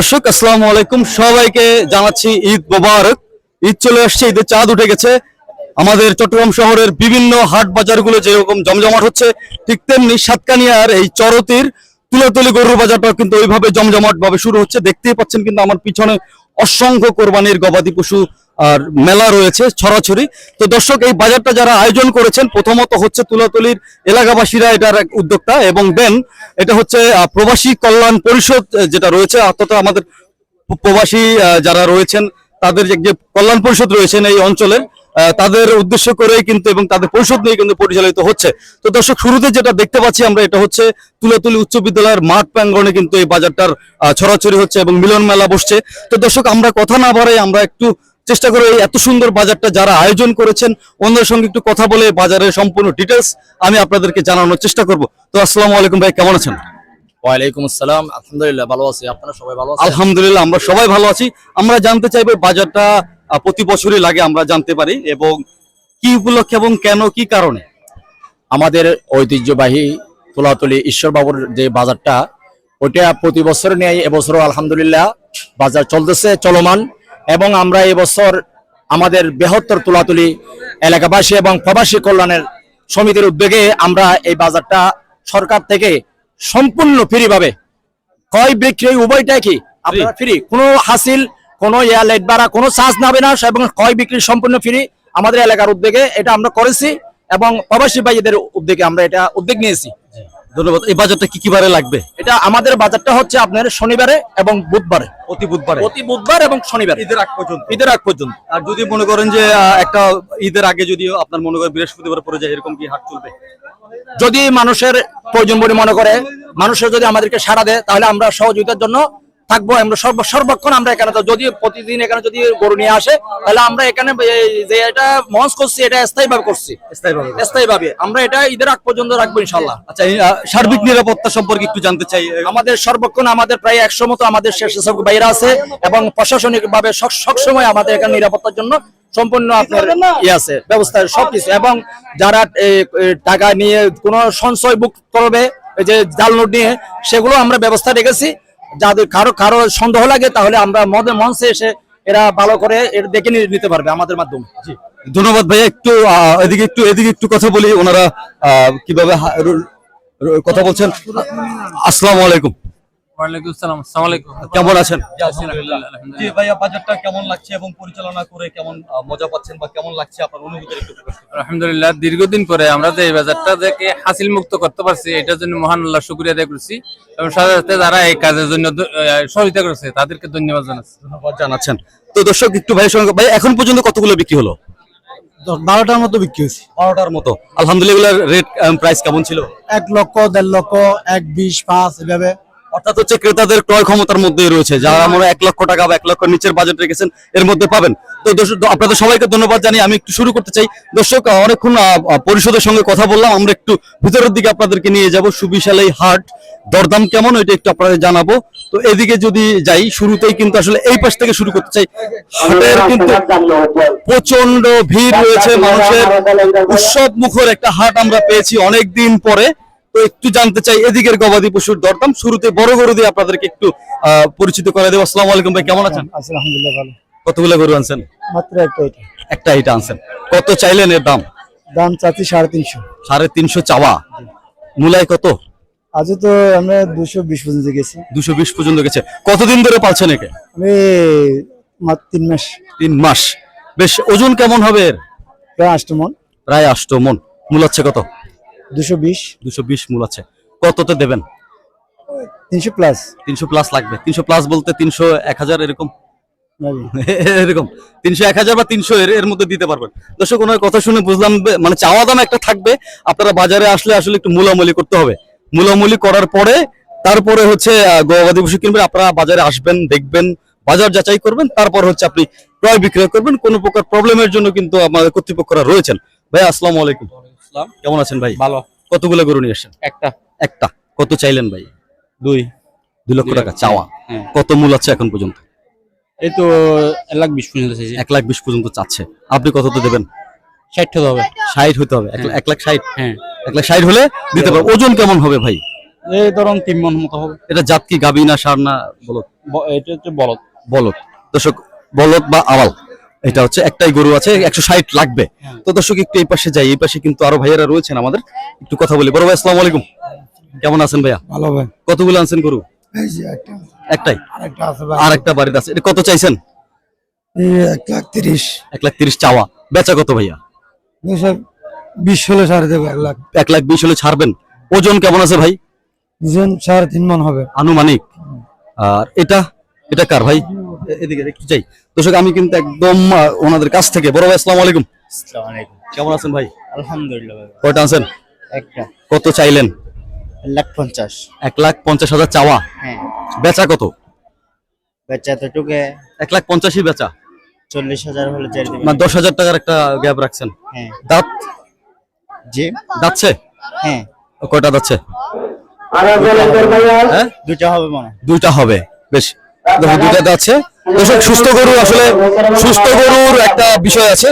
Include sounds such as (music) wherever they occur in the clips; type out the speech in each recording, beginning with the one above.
দর্শক, আসসালামু আলাইকুম। সবাইকে জানাচ্ছি ঈদ মোবারক। ঈদ চলে আসছে, ঈদের চাঁদ উঠে গেছে। আমাদের চট্টগ্রাম শহরের বিভিন্ন হাট বাজারগুলো যেরকম জমজমাট হচ্ছে, ঠিক তেমনি সাতকানিয়ার এই চরতির তুলাতুলি গরুর বাজারটাও কিন্তু ওইভাবে জমজমাট ভাবে শুরু হচ্ছে। দেখতেই পাচ্ছেন কিন্তু আমার পিছনে অসংখ্য কোরবানির গবাদি পশু আর মেলা রয়েছে ছড়াছড়ি। তো দর্শক, এই বাজারটা যারা আয়োজন করেছেন, প্রথমত হচ্ছে তুলাতুলির এলাকাবাসীরা এটার এক উদ্যোক্তা এবং দেন এটা হচ্ছে প্রবাসী কল্যাণ পরিষদ যেটা রয়েছে। অর্থাৎ আমাদের প্রবাসী যারা রয়েছেন, তাদের যে কল্যাণ পরিষদ রয়েছেন এই অঞ্চলের তাদের উদ্দেশ্য করেই কিন্তু এবং তাদের পরিষদ নিয়ে কিন্তু পরিচালিত হচ্ছে। তো দর্শক, শুরুতে যেটা দেখতে পাচ্ছি আমরা, এটা হচ্ছে তুলাতুলি উচ্চ বিদ্যালয়ের মাঠ প্রাঙ্গণে কিন্তু এই বাজারটার ছড়াছড়ি হচ্ছে এবং মিলন মেলা বসছে। তো দর্শক, আমরা কথা না বাড়াই আমরা একটু চেষ্টা করে এই এত সুন্দর বাজারটা যারা আয়োজন করেছেন অন্যের সঙ্গে একটু কথা বলে বাজারের সম্পূর্ণ ডিটেলস আমি আপনাদেরকে জানানোর চেষ্টা করব। তো আসসালামু আলাইকুম ভাই কেমন আছেন? ওয়ালাইকুম আসসালাম আলহামদুলিল্লাহ ভালো আছি। আপনারা সবাই ভালো আছেন? আলহামদুলিল্লাহ আমরা সবাই ভালো আছি। আমরা জানতে চাইব বাজারটা প্রতি বছরই লাগে আমরা জানতে পারি। এবং কি উপলক্ষে এবং কেন কি কারণে? আমাদের ঐতিহ্যবাহী তুলাতুলি ঈশ্বরবাবুর যে বাজারটা ওইটা প্রতি বছর নিয়ে এবছরও আলহামদুলিল্লাহ বাজার চলতেছে চলমান। এবং আমরা এবছর আমাদের বৃহত্তর তুলাতুলি এলাকাবাসী এবং প্রবাসী কল্যাণের সমিতির উদ্যোগে আমরা এই বাজারটা সরকার থেকে সম্পূর্ণ ফ্রি ভাবে ক্রয় বিক্রয় উভয়টাই কি আপনারা ফ্রি। কোনো হাসিল কোনো এয়ার লাইট ভাড়া কোনো চার্জ নেবে না এবং ক্রয় বিক্রি সম্পূর্ণ ফ্রি আমাদের এলাকার উদ্যোগে। এটা আমরা করেছি এবং প্রবাসী ভাইদের উদ্যোগে আমরা এটা উদ্যোগ নিয়েছি। ধন্যবাদ। এই বাজারটা কি কি বারে লাগবে? এটা আমাদের বাজারটা হচ্ছে আপনার শনিবারে এবং বুধবারে। প্রতি বুধবারে? প্রতি বুধবার এবং শনিবার। ঈদের আগ পর্যন্ত? ঈদের আগ পর্যন্ত। আর যদি মনে করেন যে একটা ঈদের আগে যদি আপনার মনে করেন বৃহস্পতিবার পরে যায় এরকম কি হাট চলবে? যদি মানুষের প্রয়োজন বলে মনে করে মানুষের যদি আমাদেরকে সাড়া দেয় তাহলে আমরা সহযোগিতার জন্য থাকব আমরা সর্ব সর্বক্ষণ আমরা এখানে তো যদি প্রতিদিন এখানে যদি গরু নিয়ে আসে তাহলে আমরা এখানে যে এটা মঞ্চ করছি এটা স্থায়ী ভাবে করছি। স্থায়ীভাবে। স্থায়ী ভাবে আমরা এটা ঈদের আগ পর্যন্ত রাখব ইনশাল্লাহ আচ্ছা সার্বিক নিরাপত্তা সম্পর্কে একটু জানতে চাই। আমাদের সর্বক্ষণ আমাদের প্রায় একশো মতো আমাদের স্বেচ্ছাসেবক বাইরে আছে এবং প্রশাসনিক ভাবে সবসময় আমাদের এখানে নিরাপত্তার জন্য সম্পূর্ণ আপনার ইয়ে আছে ব্যবস্থা সবকিছু। এবং যারা টাকা নিয়ে কোনো সঞ্চয় বুক করবে এই যে জাল নোট নিয়ে সেগুলো আমরা ব্যবস্থা রেখেছি। যাদের কারও কারও সন্দেহ লাগে, তাহলে আমরা মদের মঞ্চে এসে এরা ভালো করে এর দেখে নিতে পারবে আমাদের মাধ্যমে। ধন্যবাদ ভাইয়া, একটু এদিকে একটু এদিকে একটু কথা বলি, ওনারা কীভাবে কথা বলছেন। আসসালামু আলাইকুম। ওয়ালাইকুম সালাম আসসালামু আলাইকুম। কেমন আছেন? জি ভাইয়া বাজারটা কেমন লাগছে এবং পরিচালনা করে কেমন মজা পাচ্ছেন বা কেমন লাগছে আপনার অনুভূতি একটু আলহামদুলিল্লাহ দীর্ঘদিন পরে আমরা যে এই বাজারটা থেকে হাসিল মুক্ত করতে পারছি এটার জন্য মহান আল্লাহ শুক্রিয়া আদায় করছি এবং সাথে সাথে যারা এই কাজের জন্য সহযোগিতা করেছে তাদেরকে ধন্যবাদ জানাচ্ছি। ধন্যবাদ জানাচ্ছেন। তো দর্শক একটু ভাইয়ের সঙ্গে ভাই এখন পর্যন্ত কতগুলো বিক্রি হলো? বারোটার মতো বিক্রি হয়েছে। বারোটার মতো। আলহামদুলিল্লাহ রেট প্রাইস কেমন ছিল? এক লক্ষ দেড় লক্ষ এক বিশ পাঁচ এভাবে। অর্থাৎ হচ্ছে ক্রেতাদের ক্রয় ক্ষমতার মধ্যেই রয়েছে। যারা আমরা এক লক্ষ টাকা বা এক লক্ষ নিচের বাজেট রেখেছেন, এর মধ্যে পাবেন। তো আপনাদের সবাইকে ধন্যবাদ জানিয়ে আমি একটু শুরু করতে চাই। দর্শক, অনেকক্ষণ পরিষদের সঙ্গে কথা বললাম। আমরা একটু ভিতরের দিকে আপনাদেরকে নিয়ে যাব। সুবিশাল এই হাট, দরদাম কেমন ওইটা একটু আপনাদের জানাব। তো এদিকে যদি যাই, শুরুতেই কিন্তু আসলে এই পাশ থেকে শুরু করতে চাই। হাটের কিন্তু প্রচণ্ড ভিড় রয়েছে মানুষের। উৎসব মুখর একটা হাট আমরা পেয়েছি অনেক দিন পরে। তো একটু জানতে চাই এদিকের গবাদি পশুর দরদাম শুরুতে বড় গরু দিয়ে আপনাদেরকে একটু পরিচিত করে দেবো। আসসালামু আলাইকুম ভাই কেমন আছেন? আছে আলহামদুলিল্লাহ ভালো। কতগুলো গরু আনছেন? মাত্র একটা এটা। একটা এটা আনছেন। কত চাইলেন এর দাম? দাম চাচ্ছি সাড়ে তিনশো। সাড়ে তিনশো চাওয়া। মূলায় কত? আজও তো আমরা দুশো বিশ পর্যন্ত গেছি। দুশো বিশ পর্যন্ত গেছে। কতদিন ধরে পালছেন একে? আমি তিন মাস। তিন মাস। বেশ ওজন কেমন হবে এর? প্রায় আষ্ট মন। প্রায় আষ্ট মন। মূল হচ্ছে কত? দুশো বিশ। দুশো বিশ মূল আছে। কততে দেবেন? তিনশো প্লাস। তিনশো প্লাস লাগবে। তিনশো প্লাস বলতে তিনশো এক হাজার এরকম? (laughs) এরকম। তিনশো এক হাজার বা তিনশো এর এর মধ্যে দিতে পারবেন। দর্শক ওনার কথা শুনে বুঝলাম মানে চাওয়া দাম একটা থাকবে। আপনারা বাজারে আসলে আসলে একটু মূলামূলি করতে হবে। মূলামূলি করার পরে তারপরে হচ্ছে গবাদি পশু কিনবেন। আপনারা বাজারে আসবেন দেখবেন বাজার যাচাই করবেন। তারপর হচ্ছে আপনি ক্রয় বিক্রয় করবেন। কোনো প্রকার প্রবলেমের জন্য কিন্তু আমাদের কর্তৃপক্ষরা রয়েছেন। ভাই আসসালামু আলাইকুম। কেমন আছেন ভাই? ভালো। কতগুলো গরু নিয়ে এসেছেন একটা। একটা। কত চাইলেন ভাই? দুই। দুই লক্ষ টাকা চাওয়া। হ্যাঁ। কত মূল আছে এখন পর্যন্ত? এই তো এক লাখ বিশ পর্যন্ত এক লাখ বিশ পর্যন্ত চাচ্ছে। আপনি কততে দেবেন? ষাট টাকা হবে। ষাট হতে হবে। এক এক লাখ ষাট? হ্যাঁ। এক লাখ ষাট হলে দিতে পারব। ওজন কেমন হবে ভাই? এই ধরুন তিন মন মতো হবে। এটা জাত কি গাবি না সার না বলদ? এটা হচ্ছে বলদ। বলদ। দর্শক বলদ বা আওয়াল এটা হচ্ছে একটাই গরু আছে একশো ষাট লাগবে। তো দর্শক একটু এই পাশে যাই এই পাশে কিন্তু আরও ভাইয়েরা রয়েছেন আমাদের। একটু কথা বলি। বড় ভাই আসসালামু আলাইকুম। কেমন আছেন ভাইয়া? ভালো ভাই। কতগুলো আনছেন গরু? একটাই? আর একটা বাড়িতে আছে। এটা কত চাইছেন? এক লাখ তিরিশ। এক লাখ তিরিশ চাওয়া। বেচা কত ভাইয়া? বিশ হলে সাড়ে দেবো এক লাখ। এক লাখ বিশ হলে ছাড়বেন। ওজন কেমন আছে ভাই? দুজন সাড়ে তিন মন হবে। আনুমানিক। আর এটা? এটা কার ভাই? এদিকে একটু চাই দর্শক আমি কিন্তু একদম ওনাদের কাছ থেকে। বড় ভাই আসসালামু আলাইকুম। আসসালামু আলাইকুম। কেমন আছেন ভাই? আলহামদুলিল্লাহ ভাই কয়টা আছেন? একটা। কত চাইলেন? লাখ পঞ্চাশ। এক লাখ পঞ্চাশ হাজার চাওয়া? হ্যাঁ। বেচা কত? বেচা তো টুকে এক লাখ পঞ্চাশই বেচা। চল্লিশ হাজার হলে দিবেন। মানে দশ হাজার টাকার একটা গ্যাপ রাখছেন। হ্যাঁ। দাঁত? জি। যাচ্ছে হ্যাঁ। কয়টা যাচ্ছে হ্যাঁ? দুটা হবে মনে। দুইটা হবে। বেশ। দুইটা যাচ্ছে দর্শক, সুস্থ গরু আসলে সুস্থ গরুর একটা বিষয় আছে।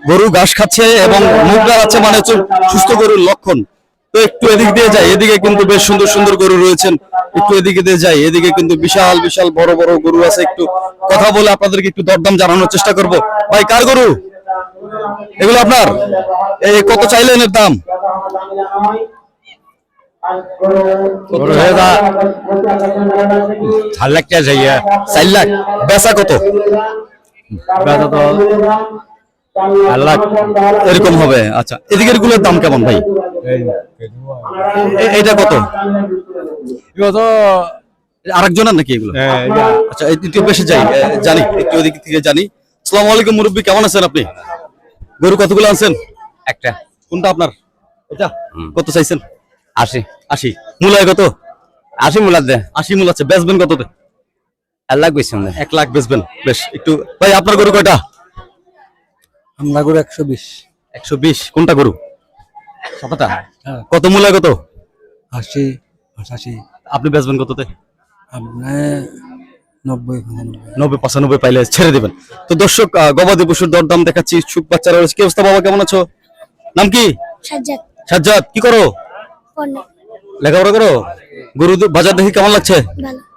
গরু ঘাস খাচ্ছে এবং মুখ দাঁড়াচ্ছে মানে হচ্ছে সুস্থ গরুর লক্ষণ। তো একটু এদিক দিয়ে যাই, এদিকে কিন্তু বেশ সুন্দর সুন্দর গরু রয়েছেন। একটু এদিকে দিয়ে যাই, এদিকে কিন্তু বিশাল বিশাল বড় বড় গরু আছে। একটু কথা বলে আপনাদেরকে একটু দরদাম জানানোর চেষ্টা করব। ভাই, কার গরু? এগুলো আপনার? এই কত চাইলেন এর দাম? চার লাখ টাকা যাইয়া চার লাখ বেচা কত চার লাখ এরকম হবে আচ্ছা এদিকেরগুলোর দাম কেমন ভাই এটা কত আরেকজনের নাকি এগুলো আচ্ছা এই একটু বেশি যাই জানি একটু ওদিক থেকে জানি আসসালামু আলাইকুম মুরব্বী কেমন আছেন আপনি গরু কতগুলো আনছেন একটা কোনটা আপনার এটা কত চাইছেন আশি। আশি। মূলায় কত? আশি মূলার দে আশি মূল আছে। বেচবেন কততে? এক লাখ বেশি এক লাখ বেচবেন। বেশ একটু ভাই আপনার গরু কয়টা? আমরা করে একশো বিশ। একশো বিশ। কোনটা গরু? সাতটা হ্যাঁ। কত মূলায় কত? আশি আপনি বেচবেন কততে? আপনার নব্বই পঁচানব্বই। পাইলে ছেড়ে দেবেন। তো দর্শক গবাদি পশুর দরদাম দেখাচ্ছি। ইচ্ছুক বাচ্চারা রয়েছে। কি অবস্থা বাবা কেমন আছো? নাম কি? সাজ্জাদ। সাজ্জাদ কি করো? লেখাপড়া করো? গরু বাজার দেখি কেমন লাগছে?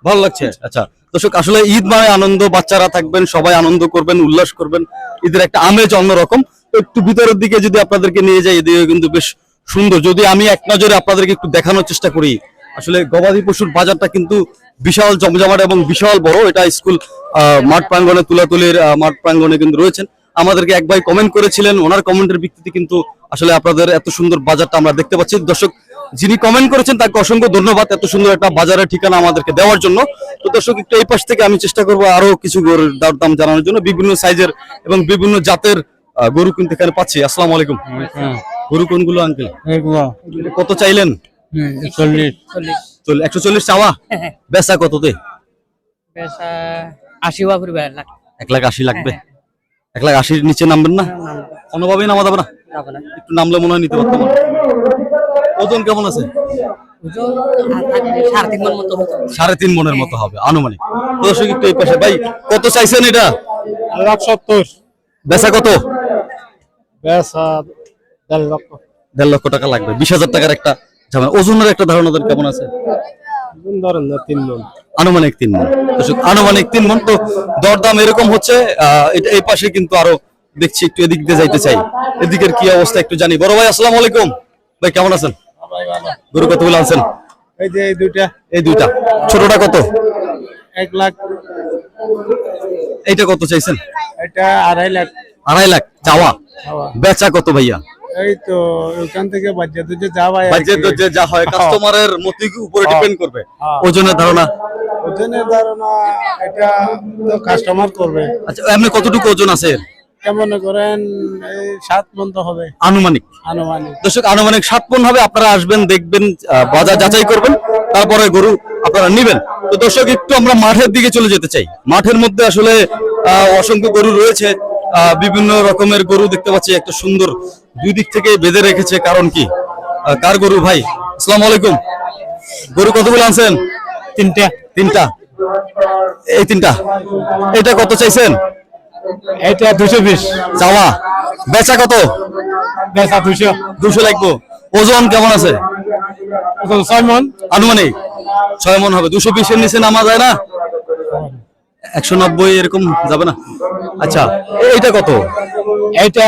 ভালো। লাগছে? আচ্ছা দর্শক আসলে ঈদ মানে আনন্দ বাচ্চারা থাকবেন সবাই আনন্দ করবেন উল্লাস করবেন ঈদের একটা আমেজ অন্যরকম। একটু ভিতরের দিকে যদি আপনাদেরকে নিয়ে যাই এদিকে কিন্তু বেশ সুন্দর। যদি আমি এক নজরে আপনাদেরকে একটু দেখানোর চেষ্টা করি আসলে গবাদি পশুর বাজারটা কিন্তু বিশাল জমজমাট এবং বিশাল বড়। এটা স্কুল আহ, মাঠ প্রাঙ্গনে তুলাতুলির মাঠ প্রাঙ্গনে কিন্তু রয়েছেন। আমাদেরকে এক ভাই কমেন্ট করেছিলেন। ওনার কমেন্টের ভিত্তিতে কিন্তু আসলে আপনাদের এত সুন্দর বাজারটা আমরা দেখতে পাচ্ছি। দর্শক যিনি কমেন্ট করেছেন তাকে অসংখ্য ধন্যবাদ এত সুন্দর একটা বাজারের ঠিকানা আমাদেরকে দেওয়ার জন্য। তো দর্শক একটু এই পাশ থেকে আমি চেষ্টা করব আরও কিছু গরুর দর দাম জানানোর জন্য। বিভিন্ন সাইজের এবং বিভিন্ন জাতের গরু কিন্তু এখানে পাচ্ছি। আসসালামু আলাইকুম। গরু কোনগুলো আঙ্কেল কত চাইলেন? চল্লিশ একশো চল্লিশ চাওয়া? বেচা কততে? এক লাখ। আশি লাগবে। এক লাখ আশির নিচে নামবেন না? কোনোভাবেই নামা না? যাবে না। একটু নামলে মনে হয় নিতে পারতাম। ওজন কেমন আছে? সাড়ে তিন মন মনের মতো হবে আনুমানিক। দর্শক একটু এই পাশে। ভাই কত চাইছেন এটা? লাখ সত্তর। বেচা কত? দেড় লক্ষ। দেড় লক্ষ টাকা লাগবে। বিশ হাজার টাকার একটা ঝামেলা। ওজনের একটা ধারণা দেন কেমন আছে? ধরেন না তিন মন। আনুমানিক তিন মন। আনুমানিক তিন মন। তো দরদাম এরকম হচ্ছে এই পাশে কিন্তু আরও দেখছি একটু এদিক দিয়ে যাইতে চাই। এদিকের কি অবস্থা একটু জানি। বড় ভাই আসসালামু আলাইকুম। ভাই কেমন আছেন? গরু কতগুলো আনছেন? এই যে এই দুইটা। এই দুইটা। ছোটটা কত? এক লাখ। এইটা কত চাইছেন? এটা আড়াই লাখ। আড়াই লাখ। চাওয়া? বেচা কত ভাইয়া? এই তো ওখান থেকে বাজেট যে যা হয় কাস্টমারের মতি উপরে ডিপেন্ড করবে? হ্যাঁ। ওজনের ধারণা? ওজনের ধারণা এটা তো কাস্টমার করবে। আচ্ছা এমনি কতটুকু ওজন আছে? কেমন করেন এই সাত মন তো হবে। আনুমানিক। আনুমানিক। দর্শক আনুমানিক সাত হবে আপনারা আসবেন দেখবেন বাজার যাচাই করবেন তারপরে গরু আপনারা নিবেন। তো দর্শক একটু আমরা মাঠের দিকে চলে যেতে চাই। মাঠের মধ্যে আসলে আহ, অসংখ্য গরু রয়েছে। আহ, বিভিন্ন রকমের গরু দেখতে পাচ্ছি একটা সুন্দর দুই দিক থেকে বেঁধে রেখেছে। কারণ কি? কার গরু ভাই? আসসালামু আলাইকুম। গরু কতগুলো আনছেন? তিনটা। তিনটা। এই তিনটা। এটা কত চাইছেন? এটা দুশো বিশ। যাওয়া বেচা কত? বেচা দুশো দুশো লাগবো। ওজন কেমন আছে? ছয় মন। আনুমানিক? ছয় মন হবে। দুশো বিশের নিচে নামা যায় না? একশো নব্বই এরকম যাবে না? আচ্ছা এইটা কত? এইটা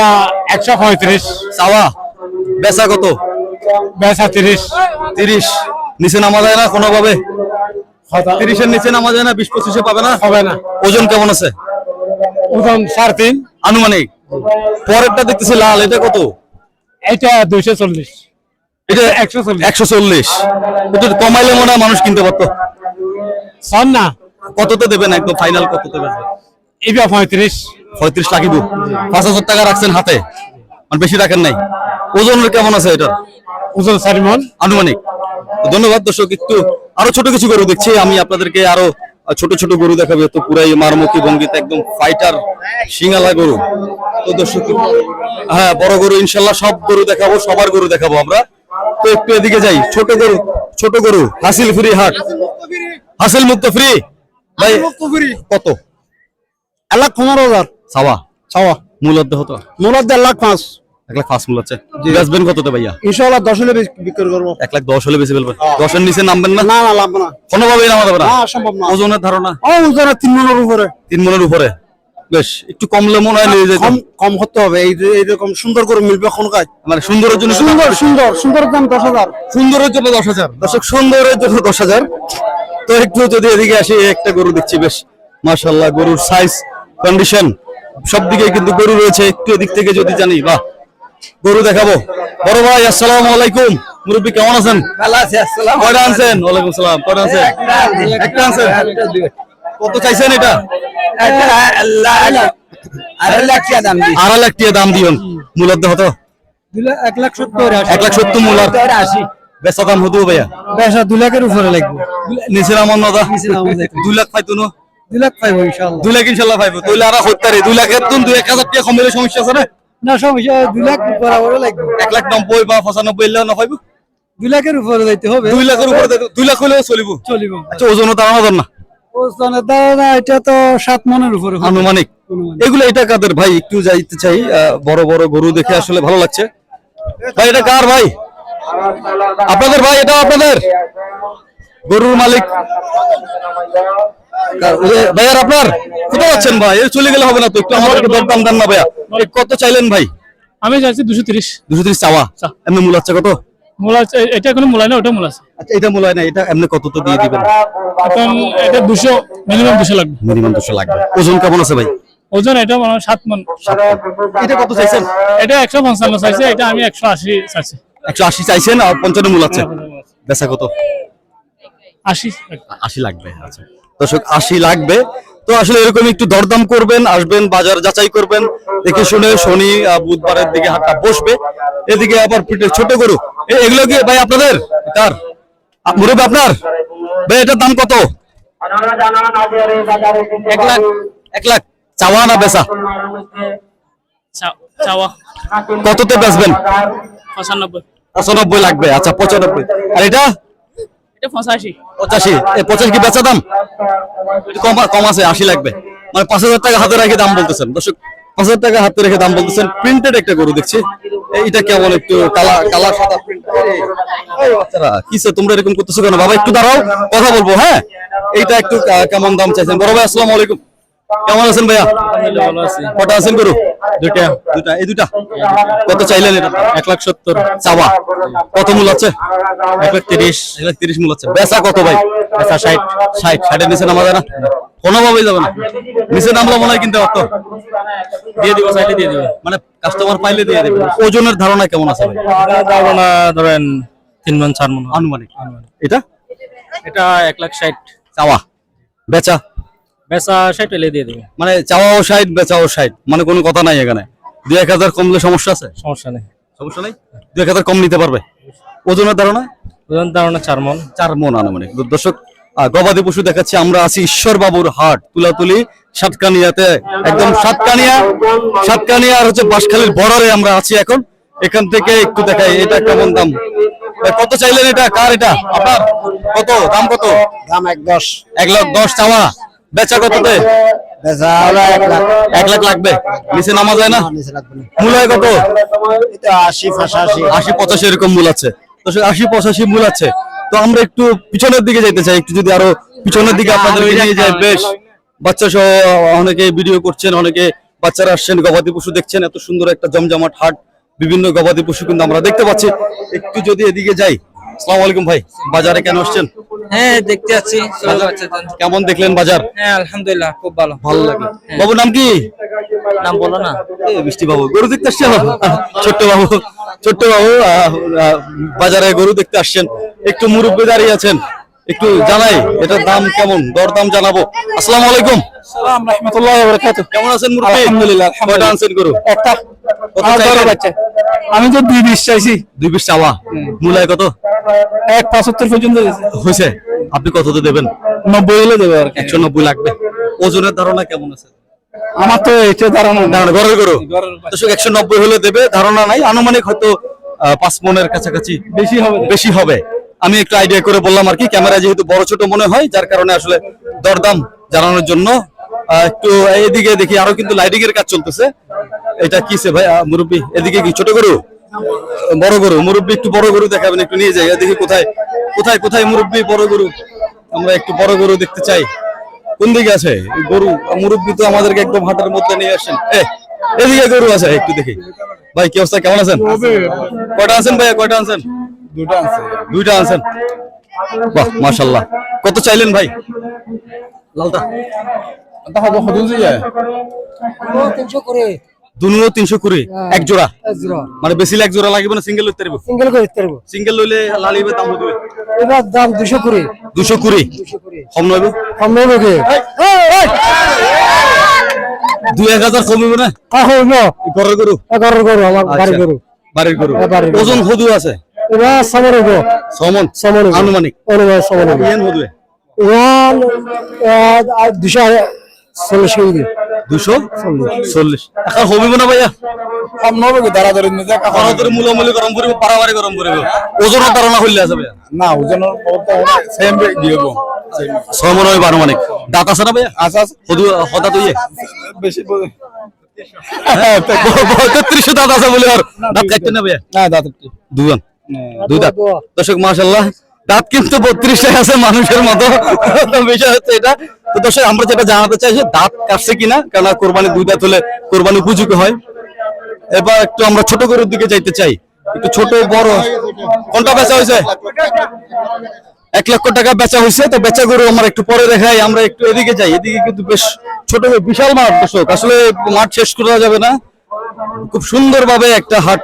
একশো পঁয়ত্রিশ। চাওয়া। বেচা কত? বেচা তিরিশ। তিরিশ। নিচে নামা যায় না কোনোভাবে? তিরিশের নিচে নামা যায় না বিশ পঁচিশে পাবে না? হবে না। ওজন কেমন আছে? ওজন সাড়ে তিন আনুমানিক। পরেরটা দেখতেছি লাল এটা কত? এইটা দুইশো চল্লিশ। এটা একশো চল্লিশ। একশো চল্লিশ। কমাইলে মনে হয় মানুষ কিনতে পারতো। সন না। দেবেন একদম ফাইনাল কততে দেবেন? এটা পঁয়ত্রিশ। পঁয়ত্রিশ লাখ পাঁচ হাজার টাকা রাখছেন হাতে। আর বেশি রাখেন নাই। ওজন কেমন আছে এটা ওজন চারি মন। আনুমানিক। ধন্যবাদ দর্শক একটু আরও ছোট কিছু গরু দেখছি। আমি আপনাদেরকে আরও ছোট ছোট গরু দেখাবো তো পুরাই মারমুখী ভঙ্গিতে একদম ফাইটার সিঙ্গালা গরু। তো দর্শক হ্যাঁ বড় গরু ইনশাল্লাহ সব গরু দেখাবো সবার গরু দেখাবো আমরা। তো একটু এদিকে যাই ছোট গরু ছোট গরু হাসিল ফ্রি হাট। হাসিল মুক্ত ফ্রি? ভাই ফ্রি কত? এক লাখ পনেরো হাজার। সাওয়া ছাওয়া মূলত হতো মূলত দেড় লাখ পাঁচ। এক লাখ পাঁচ মূল আছে। বেচবেন কততে ভাইয়া? ইনশাল্লাহ দশ হলে বিক্রি করব। এক লাখ দশ হলে বেশি ফেলবেন দশের নিচে নামবেন না? না না লাগবে না। সম্ভব ওজনের ধারণা? তিন মনের উপরে। তিন মনের উপরে? বেশ একটু কমলে মনে হয় কম কম করতে হবে। এই এইরকম সুন্দর করে মিলবে কোন কাজ। মানে সুন্দরের জন্য সুন্দর সুন্দর সুন্দরের দাম দশ হাজার। সুন্দরের জন্য দশ হাজার? দর্শক সুন্দরের জন্য দশ হাজার। তো একটু যদি এদিকে আসি একটা গরু দেখছি বেশ। মাশাল্লাহ গরুর সাইজ কন্ডিশন সব দিকে কিন্তু গরু রয়েছে। একটু এদিক থেকে যদি জানি বাহ। গরু দেখাবো। বড় ভাই আসসালামু আলাইকুম। মুরব্বী কেমন আছেন? কয়টা আনছেন? ওয়ালাইকুম সালাম। কয়টা আনছেন? একটা আনছেন? কত চাইছেন এটা? আড়াই লাখ দাম লাখ মূলত হতো এক লাখ সত্তর এক লাখ সত্তর মূল আশি। বেচা দাম হতো ভাইয়া? বেচা দু লাখের উপরে লাগবে। নিচে নামন নদা নিচে দুই লাখ পাইতো না? দু লাখ পাইবো ইনশাল্লাহ দুই লাখ ইনশাল্লাহ পাইবো। তুই আর হত্যারে দুই লাখের দুই এক হাজার টাকা কমিলে সমস্যা আছে না? না সমস্যা দু লাখ বরাবর লাগবে। এক লাখ নব্বই বা পঁচানব্বই এলে না পাইবো দু লাখের উপরে যাইতে হবে। দুই লাখের উপরে দুই লাখ হলেও চলিব। চলিব। আচ্ছা ওজনও দাঁড়ানো না। ওজনের দাদা এটা তো সাত মনের উপরে আনুমানিক। এগুলো এটা কাদের? ভাই একটু যাইতে চাই। বড় বড় গরু দেখে আসলে ভালো লাগছে। ভাই এটা কার ভাই? আপনাদের ভাই এটা আপনাদের? গরুর মালিক। ভাইয়ার আপনার কোথাও যাচ্ছেন ভাই? চলে গেলে হবে না তো একটু আমাদেরকে দরদাম দেন না ভাইয়া। কত চাইলেন ভাই? আমি চাইছি দুশো তিরিশ। দুশো তিরিশ চাওয়া? এমনি মূল আছে কত? মূলা আছে এটা কোনো মূলা না ওটা মূলা আছে। আচ্ছা এটা মূল না এটা এমনি কত তো দিয়ে দিবেন? এখন এটা দুশো মিনিমাম দুশো লাগবে। মিনিমাম দুশো লাগবে। ওজন কেমন আছে ভাই? ওজন এটা মানে হয় সাত মন এটা কত চাইছেন? এটা একশো পঞ্চান্ন চাইছে এটা আমি একশো আশি চাইছি। একশো আশি চাইছেন আর পঞ্চান্ন মূল আছে। বেচা কত? আশি। আশি লাগবে আচ্ছা। দর্শক আশি লাগবে। তো আসলে এরকম একটু দরদাম করবেন আসবেন বাজার যাচাই করবেন। দেখে শুনে শনি বুধবারের দিকে হাটটা বসবে। এদিকে আবার পিঠে ছোট গরু। এগুলো কি ভাই আপনাদের? আ, মুরব্বী আপনার? ভাই এটার দাম কত? এক লাখ এক লাখ। চাওয়া না বেচা? চাওয়া। কততে বেচবেন? পঁচানব্বই। পঁচানব্বই লাগবে আচ্ছা পঁচানব্বই। আর এটা? এটা পঁচাশি। পঁচাশি? পঁচাশি কি বেচা দাম? কম কম আছে আশি লাগবে। মানে পাঁচ হাজার টাকা হাতে রেখে দাম বলতেছেন। দর্শক পাঁচ হাজার টাকা হাতে রেখে দাম বলতেছেন। প্রিন্টেড একটা গরু দেখছি। এইটা কেমন একটু কালা কালা সাদা বাচ্চারা কিসে তোমরা এরকম করতেছো কেন? বাবা একটু দাঁড়াও কথা বলব হ্যাঁ? এইটা একটু কেমন দাম চাইছেন? বড় ভাই আসসালামু আলাইকুম। কেমন আছেন ভাইয়া? কটা আছেন গরু? দুইটা? দুটা এই দুটা কত চাইলেন এটা? এক লাখ সত্তর। চাওয়া? কত মূল আছে? এক লাখ তিরিশ এক লাখ তিরিশ মূল আছে। বেচা কত ভাই? আচ্ছা ষাট ষাট। ষাটের নিচে নামা যায় না? কোনোভাবেই যাবে না। নিচে নামলে মনে হয় কিনতে পারতো দিয়ে দিব চাইলে দিয়ে দিব। মানে কাস্টমার পাইলে দিয়ে দেবে। ওজনের ধারণা কেমন আছে ধারণা ধরেন তিন মন চার মন আনুমানিক। এটা? এটা এক লাখ ষাট। চাওয়া? বেচা? বেচা ষাট হলে দিয়ে দিব। মানে চাওয়াও ষাট বেচাও ষাট মানে কোনো কথা নাই এখানে। দুই এক হাজার কমলে সমস্যা আছে? সমস্যা নেই। সমস্যা নাই? দুই এক হাজার কম নিতে পারবে? ওজনের ধারণা? ওজন ধারণা চার মন। চার মন আনুমানিক। দর্শক গবাদি পশু দেখাচ্ছি আমরা আছি ঈশ্বর বাবুর হাট তুলাতুলি সাতকানিয়াতে। একদম সাতকানিয়া সাতকানিয়া আর হচ্ছে বাঁশখালীর বর্ডারে আমরা আছি এখন। এখান থেকে একটু দেখাই এটা কেমন দাম? কত চাইলেন এটা? কার এটা? আপনার? কত? দাম কত? দাম এক দশ। এক লাখ দশ চাওয়া। বেচা কততে এক লাখ লাগবে। নিচে নামা যায় না? নিচে লাগবে না। মূল হয় কত? এটা আশি পাঁচাশি। আশি পঁচাশি এরকম মূল আছে। দর্শক আশি পঁচাশি মূল আছে। তো আমরা একটু পিছনের দিকে যেতে চাই। একটু যদি আরও পিছনের দিকে আপনাদের নিয়ে যায় বেশ। বাচ্চা সহ অনেকে ভিডিও করছেন অনেকে বাচ্চারা আসছেন গবাদি পশু দেখছেন। এত সুন্দর একটা জমজমাট হাট। বিভিন্ন গবাদি পশু কিন্তু আমরা দেখতে পাচ্ছি। একটু যদি এদিকে যাই। আসসালামু আলাইকুম ভাই বাজারে কেন আসছেন? হ্যাঁ দেখতে যাচ্ছি কেমন দেখলেন বাজার? হ্যাঁ আলহামদুলিল্লাহ খুব ভালো। ভালো লাগে। বাবু নাম কি? নাম বলো না। মিষ্টি বাবু গরু দেখতে আসছেন? ছোট্ট বাবু ছোট্ট বাবু বাজারে গরু দেখতে আসছেন। একটু মুরব্বী দাঁড়িয়ে আছেন। একটু জানাই এটার দাম কেমন? দর দাম জানাব। আসসালামু আলাইকুম। কেমন আছেন মুরব্বী? আলহামদুলিল্লাহ কয়টা আনছেন গরু একটা। কত আমার বাচ্চা। আমি তো দুই বিশ চাইছি। দুই বিশ চাওয়া? মূলায় কত? এক পঁচাত্তর পর্যন্ত দিয়েছি। হয়েছে। আপনি কততে দেবেন? নব্বই হলে দেবো আর একশো নব্বই লাগবে। ওজনের ধারণা কেমন আছে? আমার তো এটা ধারণা। ধারণা গরু? দর্শক একশো নব্বই হলে দেবে ধারণা নাই। আনুমানিক হয়তো পাঁচ মনের কাছাকাছি বেশি হবে। বেশি হবে। আমি একটু আইডিয়া করে বললাম আর কি ক্যামেরা যেহেতু বড় ছোট মনে হয় যার কারণে আসলে দরদাম জানানোর জন্য একটু এদিকে দেখি আরও কিন্তু লাইটিং এর কাজ চলতেছে। এটা কিসে ভাই? মুরব্বী এদিকে কি ছোট গরু? বড় গরু মুরব্বি একটু বড় গরু দেখাবেন একটু নিয়ে যাই। এদিকে কোথায় কোথায় কোথায় মুরব্বি বড় গরু? আমরা একটু বড় গরু দেখতে চাই। কোন দিকে আছে? গরু মুরব্বী তো আমাদেরকে একদম হাটের মধ্যে নিয়ে আসেন। এ এদিকে গরু আছে একটু দেখি। ভাই কি অবস্থা? কেমন আছেন? কয়টা আছেন ভাইয়া? কয়টা আছেন দুইটা আনছেন। বাহ মাশাল্লাহ কত চাইলেন ভাই? তিনশো কুড়ি। এক জোড়া মানে বেশি এক জোড়া লাগবে না সিঙ্গেল লইতে পারব? সিঙ্গেল করে পারব। সিঙ্গেল লইলে লালিবে দাম হবে এবার দাম দুশো কুড়ি। দুশো কুড়ি? কম নইব কম কি? দুই এক হাজার কমিবে না? এখন ন। ঘরের গরু? এগারো করো আমার বাড়ি আচ্ছা, করো বাড়ির গরু। হ্যাঁ, বাড়ির গরু। ওজন হদু আছে? এবার সমন সময় নেব আনুমানিক? অনুমান সময় নেব ইয়েন দুশো চল্লিশ কেজি দুশো? চল্লিশ। এখন হবিব না ভাইয়া? কম নবে দাঁড়া ধরে নিতে আমাদের মূলামূলি গরম করব পারাবারে গরম করব। ওজনের ধারণা হইলে আছে ভাইয়া? না ওজনের সেম দিয়ে ছয় মনে হয় আনুমানিক দাঁত আছে না ভাইয়া? আচ্ছা হদু হদা বেশি তেত্রিশশো দাঁত আছে বলে আর দাঁত কাটতে না ভাইয়া? না দাদা দুজন। দুই দাঁত। দর্শক মাশাল্লাহ দাঁত কিন্তু বত্রিশে আছে মানুষের মতো। বিষয় হচ্ছে এটা। তো দর্শক, আমরা যেটা জানাতে চাই যে দাঁত কাটছে কিনা কারণ কোরবানি দুই দাঁত হলে কোরবানি উপযোগী হয়। এবার একটু আমরা ছোট গরুর দিকে যাইতে চাই। একটু ছোট, বড়। কোনটা বেচা হয়েছে? এক লক্ষ টাকা বেচা হয়েছে। তো বেচা গরু আমরা একটু পরে দেখাই। আমরা একটু এদিকে যাই। এদিকে কিন্তু বেশ ছোট বিশাল মাঠ দর্শক। আসলে মাঠ শেষ করা যাবে না। খুব সুন্দর ভাবে একটা হাট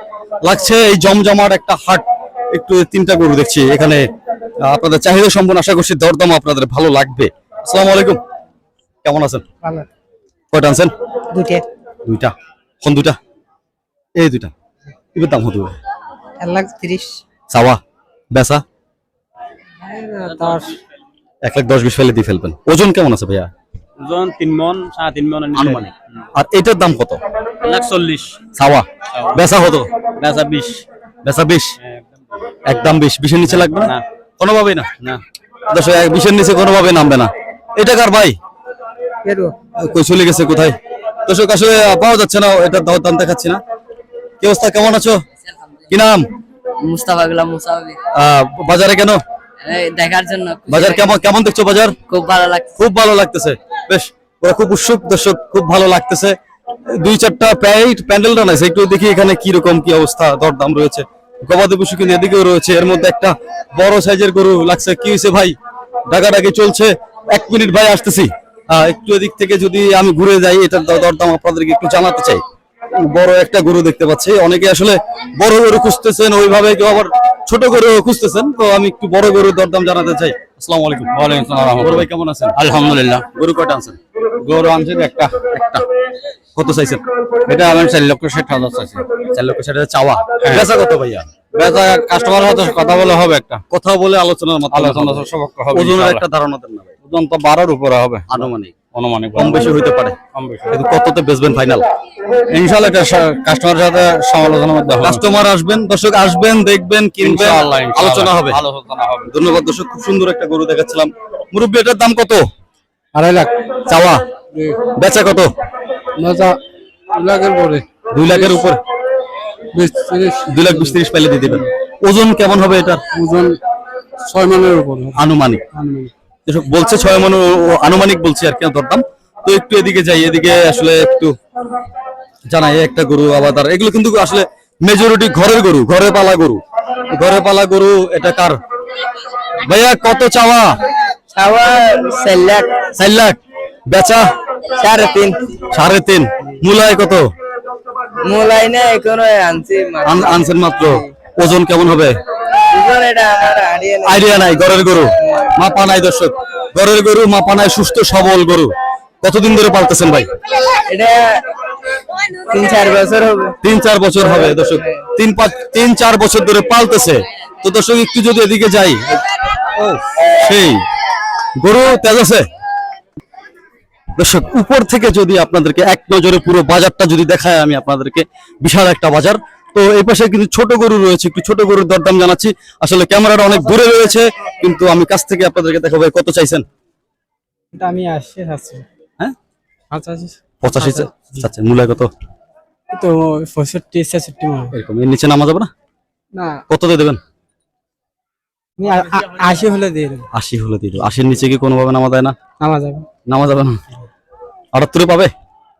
লাগছে। এই জমজমাট একটা হাট। একটু তিনটা গরু দেখছি। এখানে আপনাদের চাহিদা সম্পন্ন আশা করছি দরদাম আপনাদের ভালো লাগবে। আসসালামু আলাইকুম। কেমন আছেন? কয়টা আনছেন? দুটে দুইটা। কোন দুইটা? এই দুইটা। এবার দাম হতে হবে এক লাখ তিরিশ। চাওয়া? বেচা? দশ। এক লাখ দশ বিশ ফেলে দিয়ে ফেলবেন। ওজন কেমন আছে ভাইয়া? ওজন তিন মন সাড়ে তিন মন আনুমানিক। আর এটার দাম কত? লাখ চল্লিশ। চাওয়া? বেচা কত? বেচা বিশ। বেচা বিশ? একদম বিশ বিশের নিচে লাগবে না। কোনোভাবেই না? না। দশ এক বিশের নিচে কোনোভাবে নামবে না। এটা কার ভাই? কই চলে গেছে কোথায়? দর্শক আসলে পাওয়া যাচ্ছে না এটা দাও দাম দেখাচ্ছি না। কি অবস্থা? কেমন আছো? কি নাম? মুস্তাফা গুলাম মুসাফি। বাজারে কেন? দেখার জন্য। বাজার কেমন কেমন দেখছ বাজার? খুব ভালো লাগছে। খুব ভালো লাগতেছে। বেশ ওরা খুব উৎসুক দর্শক খুব ভালো লাগতেছে। দুই চারটা প্যাই প্যান্ডেলটা নাইছে একটু দেখি এখানে কি রকম কি অবস্থা দরদাম রয়েছে। গবাদি পশু কিন্তু এদিকেও রয়েছে। এর মধ্যে একটা বড় সাইজের গরু লাগছে। কি হয়েছে ভাই? ডাকাডাকি চলছে। এক মিনিট ভাই, আসতেছি। একটু এদিক থেকে যদি আমি ঘুরে যাই, এটার দরদাম আপনাদেরকে একটু জানাতে চাই। বড় একটা গরু দেখতে পাচ্ছি। অনেকে আসলে বড় গরু খুঁজতেছেন, ওইভাবে কেউ আবার ছোট গরু খুঁজতেছেন তো আমি একটু বড় গরুর দরদাম জানাতে চাই। আসসালামু আলাইকুম। ওয়ালাইকুম আসসালাম। বড় ভাই কেমন আছেন? আলহামদুলিল্লাহ। গরু কয়টা আনছেন? গরু আনছেন একটা। একটা। কত চাইছেন? এটা চার লক্ষ ষাট হাজার চাইছি। চার লক্ষ ষাট হাজার চাওয়া। বেচা কত ভাইয়া? বেচা কাস্টমার হয়তো কথা বলে হবে একটা। কথা বলে আলোচনার মাধ্যমে আলোচনা হবে। হবে ওজনের একটা ধারণা দেন না ভাই। ওজন তো বারোর উপরে হবে। আনুমানিক। অনুমানিক কম বেশি হইতে পারে। কিন্তু কততে বেচবেন ফাইনাল ইনশাআল্লাহ এটা কাস্টমারের সাথে সমালোচনার মধ্যে হবে কাস্টমার আসবেন দর্শক আসবেন দেখবেন কিনবেন। আলোচনা হবে। আলোচনা হবে। ধন্যবাদ দর্শক খুব সুন্দর একটা গরু দেখাচ্ছিলাম। মুরব্বী এটার দাম কত? আড়াই লাখ। চাওয়া? বেচা কত? মজা লাখের পরে দুই লাখের উপর? দুই লাখ বিশ তিরিশ পাইলে দিয়ে দিবেন। ওজন কেমন হবে এটার? ওজন ছয় মনের উপর আনুমানিক। যেসব বলছে ছয় মন আনুমানিক বলছে আর কি ধরতাম তো একটু এদিকে যাই এদিকে আসলে একটু জানাই একটা গরু আবার তার এগুলো কিন্তু আসলে মেজরিটি ঘরের গরু ঘরে পালা গরু। ঘরে পালা গরু এটা কার? ভাইয়া কত চাওয়া? ছাওয়া চার লাখ। বেচা? সাড়ে তিন। সাড়ে তিন। মূলায় কত? মোলাই না এখনও আনছি আন- আনছেন মাত্র। ওজন কেমন হবে? আইডিয়া নাই ঘরের গরু। মাপা নাই দর্শক। ঘরের গরু মাপা নাই সুস্থ সবল গরু। কতদিন ধরে পালতেছেন ভাই? এটা তিন চার বছর হবে। তিন চার বছর হবে দর্শক। তিন পাঁচ তিন চার বছর ধরে পালতেছে। তো দর্শক একটু যদি এদিকে যাই। সেই। গরু তেজ আছে? দর্শক উপর থেকে যদি আপনাদেরকে এক নজরে পুরো বাজারটা যদি দেখায় আমি আপনাদেরকে বিশাল একটা বাজার তো এই পাশে কিন্তু ছোট গরু রয়েছে একটু ছোট গরুর দরদাম জানাচ্ছি। আসলে ক্যামেরাটা অনেক দূরে রয়েছে কিন্তু আমি কাছ থেকে আপনাদেরকে দেখাবো কত চাইছেন? এটা আমি আসছি আছি। হ্যাঁ? পঁচাশি। আচ্ছা মূল্য কত? তো পঁয়ষট্টি ছেষট্টি মনে এরকম এর নিচে নামা যাবে না? না। কত দিয়ে দেবেন? আশি হলে দিয়ে দেবো। আশি হলে দিয়ে দেবো। আশির নিচে কি কোনোভাবে নামা যায় না? নামা যাবে নামা যাবে না। আটাত্তরে পাবে?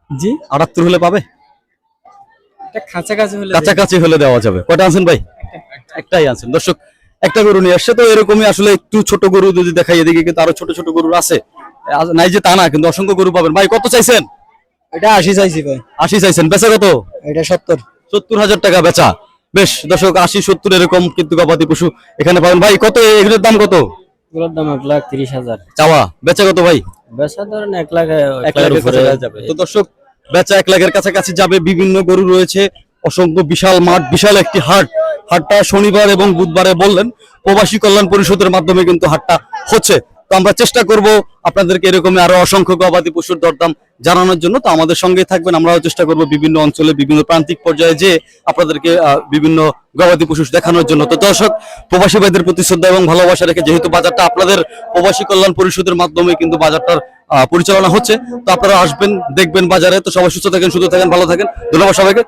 জি। আটাত্তর হলে পাবে? কাছাকাছি হলে হলে দেওয়া যাবে। কয়টা আনছেন ভাই? একটাই আনছেন। দর্শক একটা গরু নিয়ে আসছে। তো এরকমই আসলে একটু ছোট গরু যদি দেখাই এদিকে কিন্তু আরও ছোট ছোট গরু আছে। নাই যে তা না কিন্তু অসংখ্য গরু পাবেন। ভাই কত চাইছেন? এটা আশি চাইছি ভাই। আশি চাইছেন। বেচা কত? এটা সত্তর। সত্তর হাজার টাকা বেচা। বেশ দর্শক আশি সত্তর এরকম কিন্তু গবাদি পশু এখানে পাবেন। ভাই কত? এগুলোর দাম কত? এগুলোর দাম এক লাখ তিরিশ হাজার। চাওয়া। বেচা কত ভাই? বেচা ধরেন এক লাখ এক যাবে। তো দর্শক বেচা এক লাখের কাছাকাছি যাবে, বিভিন্ন গরু রয়েছে, অসংখ্য বিশাল মাঠ, বিশাল একটি হাট। হাটটা শনিবার এবং বুধবারে বললেন, প্রবাসী কল্যাণ পরিষদের মাধ্যমে কিন্তু হাটটা হচ্ছে। তো আমরা চেষ্টা করব আপনাদেরকে এরকমই আরও অসংখ্য গবাদি পশুর দরদাম জানানোর জন্য। তো আমাদের সঙ্গে থাকবেন, আমরাও চেষ্টা করব বিভিন্ন অঞ্চলে বিভিন্ন প্রান্তিক পর্যায়ে যে আপনাদেরকে বিভিন্ন গবাদি পশু দেখানোর জন্য। তো দর্শক, প্রবাসী ভাইদের প্রতি শ্রদ্ধা এবং ভালোবাসা রেখে যেহেতু বাজারটা আপনাদের প্রবাসী কল্যাণ পরিষদের মাধ্যমে কিন্তু বাজারটার পরিচালনা হচ্ছে। তো আপনারা আসবেন, দেখবেন বাজারে। তো সবাই সুস্থ থাকেন সুস্থ থাকেন, ভালো থাকেন। ধন্যবাদ সবাইকে।